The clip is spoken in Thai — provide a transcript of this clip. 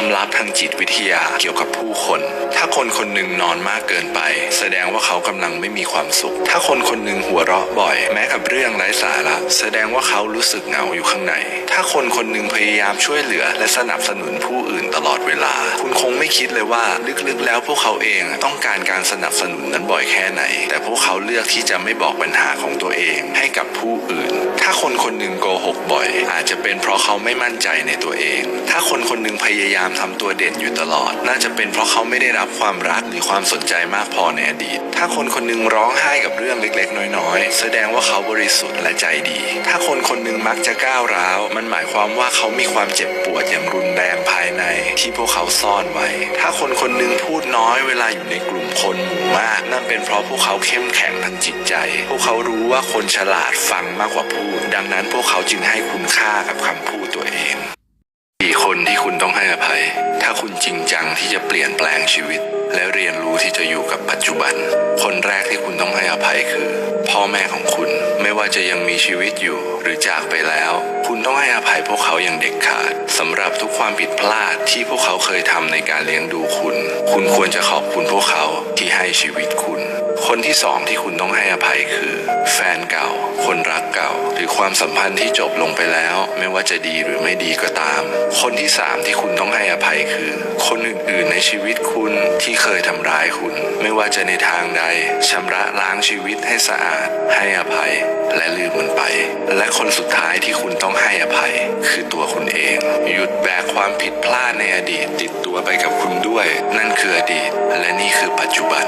ความลับทางจิตวิทยาเกี่ยวกับผู้คน ถ้าคนคนหนึ่งนอนมากเกินไป แสดงว่าเขากำลังไม่มีความสุข ถ้าคนคนหนึ่งหัวเราะบ่อย แม้กับเรื่องไร้สาระ แสดงว่าเขารู้สึกเหงาอยู่ข้างใน ถ้าคนคนหนึ่งพยายามช่วยเหลือ และสนับสนุนผู้อื่นตลอดเวลา คุณคงไม่คิดเลยว่าลึกๆ แล้วพวกเขาเองต้องการการสนับสนุนนั้นบ่อยแค่ไหน แต่พวกเขาเลือกที่จะไม่บอกปัญหาของตัวเองให้กับผู้อื่น ถ้าคนคนหนึ่งโก กบ่อย อาจจะเป็นเพราะเขาไม่มั่นใจในตัวเอง ถ้าคนคนหนึ่งพยายามทำตัวเด่นอยู่ตลอด น่าจะเป็นเพราะเขาไม่ได้รับความรักหรือความสนใจมากพอในอดีต ถ้าคนคนหนึ่งร้องไห้กับเรื่องเล็กๆ น้อยๆ แสดงว่าเขาบริสุทธิ์และใจดี ถ้าคนคนหนึ่งมักจะก้าวร้าว มันหมายความว่าเขามีความเจ็บปวดอย่างรุนแรงภายใน ที่พวกเขาซ่อนไว้ ถ้าคนคนหนึ่งพูดน้อยเวลาอยู่ในกลุ่มคนหมู่มาก นั่นเป็นเพราะพวกเขาเข้มแข็งทางจิตใจ พวกเขารู้ว่าคนฉลาดฟังมากกว่าพูด ดังนั้นพวกเขาจึงงให้คุณค่ากับคำพูดตัวเองกี่คนที่คุณต้องให้อภัย ถ้าคุณจริงจังที่จะเปลี่ยนแปลงชีวิต และเรียนรู้ที่จะอยู่กับปัจจุบัน คนแรกที่คุณต้องให้อภัยคือ พ่อแม่ของคุณไม่ว่าจะยังมีชีวิตอยู่หรือจากไปแล้ว คุณต้องให้อภัยพวกเขาอย่างเด็ดขาดสำหรับทุกความผิดพลาดที่พวกเขาเคยทำในการเลี้ยงดูคุณ คุณควรจะขอบคุณพวกเขาที่ให้ชีวิตคุณ คนที่สองที่คุณต้องให้อภัยคือ แฟนเก่า คนรักเก่า หรือความสัมพันธ์ที่จบลงไปแล้ว ไม่ว่าจะดีหรือไม่ดีก็ตาม คนที่สามที่คุณต้องให้อภัยคือ คนอื่นๆในชีวิตคุณที่เคยทำร้ายคุณ ไม่ว่าจะในทางใดชำระล้างชีวิตให้สะอาด ให้อภัย และลืมมันไป และคนสุดท้ายที่คุณต้องให้อภัย คือตัวคุณเอง หยุดแบกความผิดพลาดในอดีตติดตัวไปกับคุณด้วย นั่นคืออดีต และนี่คือปัจจุบัน